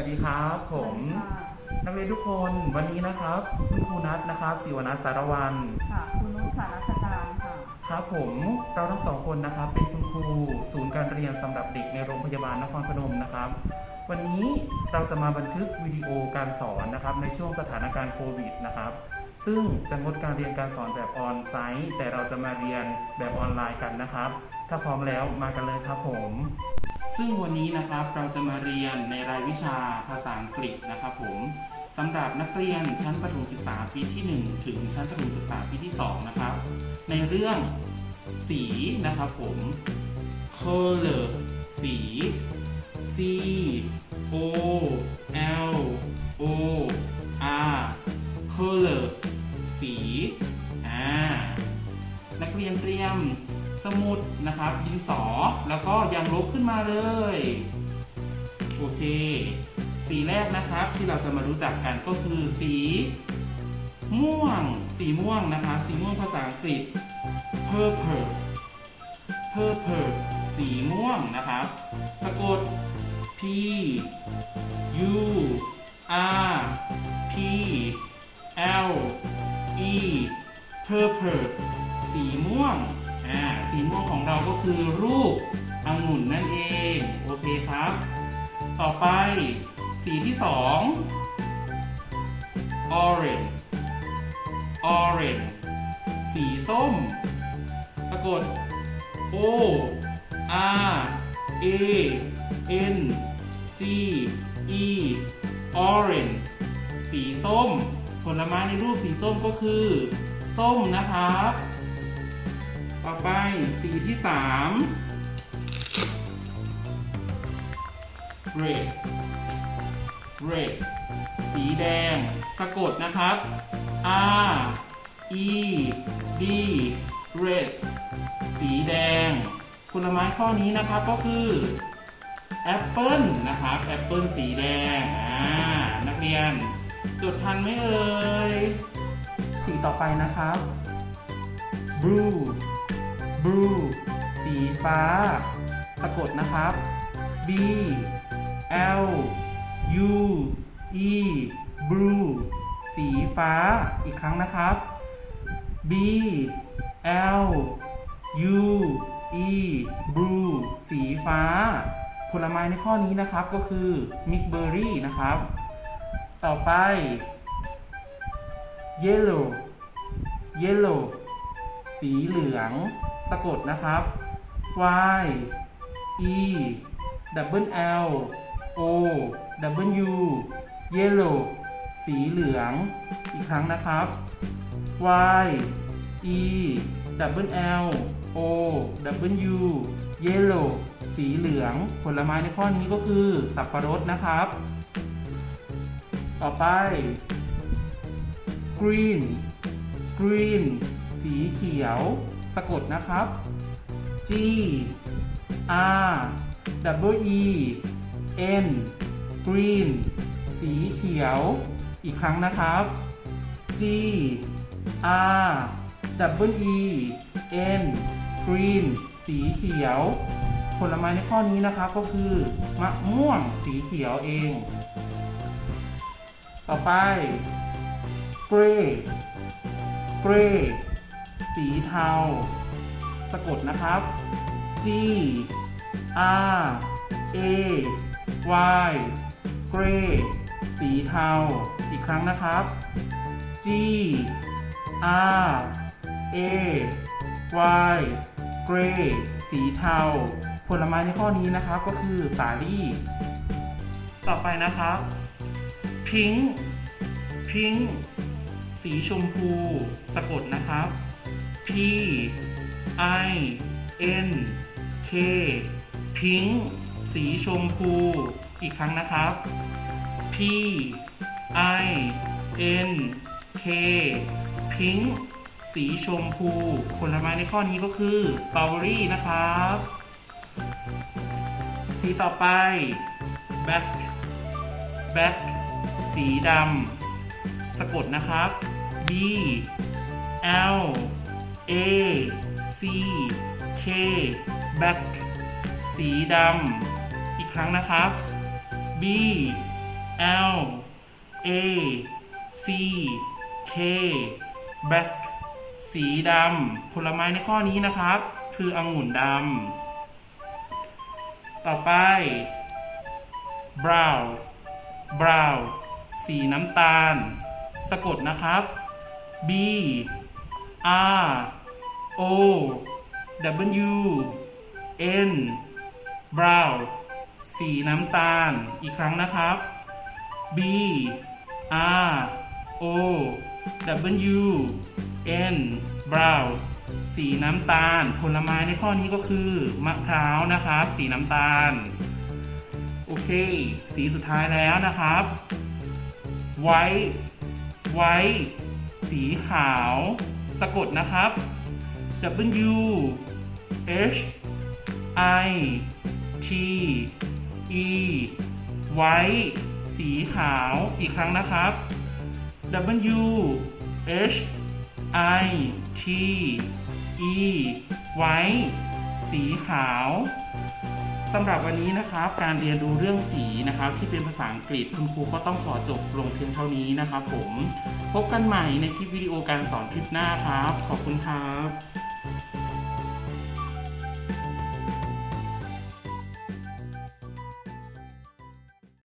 ผมค่ะนักเรียนทุกคนวันนี้นะครับคุณครูนัทนะครับศิวนัทสารวันค่ะคุณนุชค่ะนักการค่ะครับผมเราทั้งสองคนนะครับ เป็นคุณครูศูนย์การเรียนสำหรับเด็กในโรงพยาบาลนครพนมนะครับ วันนี้เราจะมาบันทึกวิดีโอการสอนนะครับ ในช่วงสถานการณ์โควิดนะครับซึ่งจะงดการเรียนการสอนแบบออนไซต์แต่เราจะมาเรียนแบบออนไลน์กันนะครับ ถ้าพร้อมแล้วมากันเลยครับผม ซึ่งวันนี้นะครับเราจะมาเรียนในรายวิชาภาษาอังกฤษนะครับผมสำหรับนักเรียนชั้นประถมศึกษาปีที่ 1 ถึงชั้นประถมศึกษาปีที่ 2 นะครับ ในเรื่องสีนะครับผม color สี C O L O R color สี อ่า นักเรียนเตรียม สมุดนะครับดินสอแล้วก็ยางลบขึ้นมาเลยโอเค สีแรกนะครับที่เราจะมารู้จักกันก็คือสี ม่วง สีม่วงนะครับสีม่วงภาษาอังกฤษ purple purple สีม่วงนะครับ สะกด P U R P L E purple สีม่วง ม่วงของเราก็คือรูปองุ่นนั่นเอง โอเคครับ ต่อไปสีที่สอง orange orange สีส้ม สะกด O R A N G E orange สีส้ม ผลไม้ในรูปสีส้มก็คือ ส้มนะครับ สีที่สาม red red สีแดง สะกดนะครับ R E D red สีแดง ผลไม้ข้อนี้นะครับก็คือแอปเปิลนะครับแอปเปิลสีแดงอ่านักเรียน จดทันไหมเอ่ยสีต่อไปนะครับ blue blue สีฟ้า สะกดนะครับ B L U E blue สีฟ้า อีกครั้งนะครับ B L U E blue สีฟ้า ผลไม้ในข้อนี้นะครับก็คือ mix berry นะครับ ต่อไป yellow yellow สีเหลือง สะกดนะครับ y e double l o w yellow สีเหลือง อีกครั้งนะครับ y e double l o w yellow สีเหลือง ผลไม้ในข้อนี้ก็คือ สับปะรดนะครับ ต่อไป green green สีเขียว สะกดนะครับ G R W E N green สีเขียว อีกครั้งนะครับ G R W E N green สีเขียว ผลไม้ในข้อนี้นะครับก็คือมะม่วงสีเขียวเอง ต่อไป gray gray สีเทา สะกดนะครับ G R A Y gray สีเทา อีกครั้งนะครับ G R A Y gray สีเทา ผลไม้ในข้อนี้นะครับก็คือสาลี่ ต่อไปนะครับ pink pink สีชมพู สะกดนะครับ I N K pink สีชมพู อีกครั้งนะครับ P I N K pink สีชมพู ผลไม้ในข้อนี้ก็คือสตรอเบอรี่นะครับ สีต่อไป black black สีดำสะกดนะครับ B L A C K black สีดำ อีกครั้งนะครับ B L A C K black สีดำ ผลไม้ในข้อนี้นะครับ คือองุ่นดำ ต่อไป brown brown สีน้ำตาล สะกดนะครับ B R O W N brown สีน้ำตาล อีกครั้งนะครับ B R O W N brown สีน้ำตาล ผลไม้ในข้อนี้ก็คือมะพร้าวนะครับ สีน้ำตาล โอเค สีสุดท้ายแล้วนะครับ ไว้ ไว้ สีขาว สะกดนะครับ W H I T E ไว้สีขาวอีกครั้งนะครับ W H I T E ไว้สีขาวสำหรับวันนี้นะครับ การเรียนรู้เรื่องสีนะครับ ที่เป็นภาษาอังกฤษคุณครูก็ต้องขอจบลงเพียงเท่านี้นะครับผม พบกันใหม่ในคลิปวิดีโอการสอนคลิปหน้าครับ ขอบคุณครับ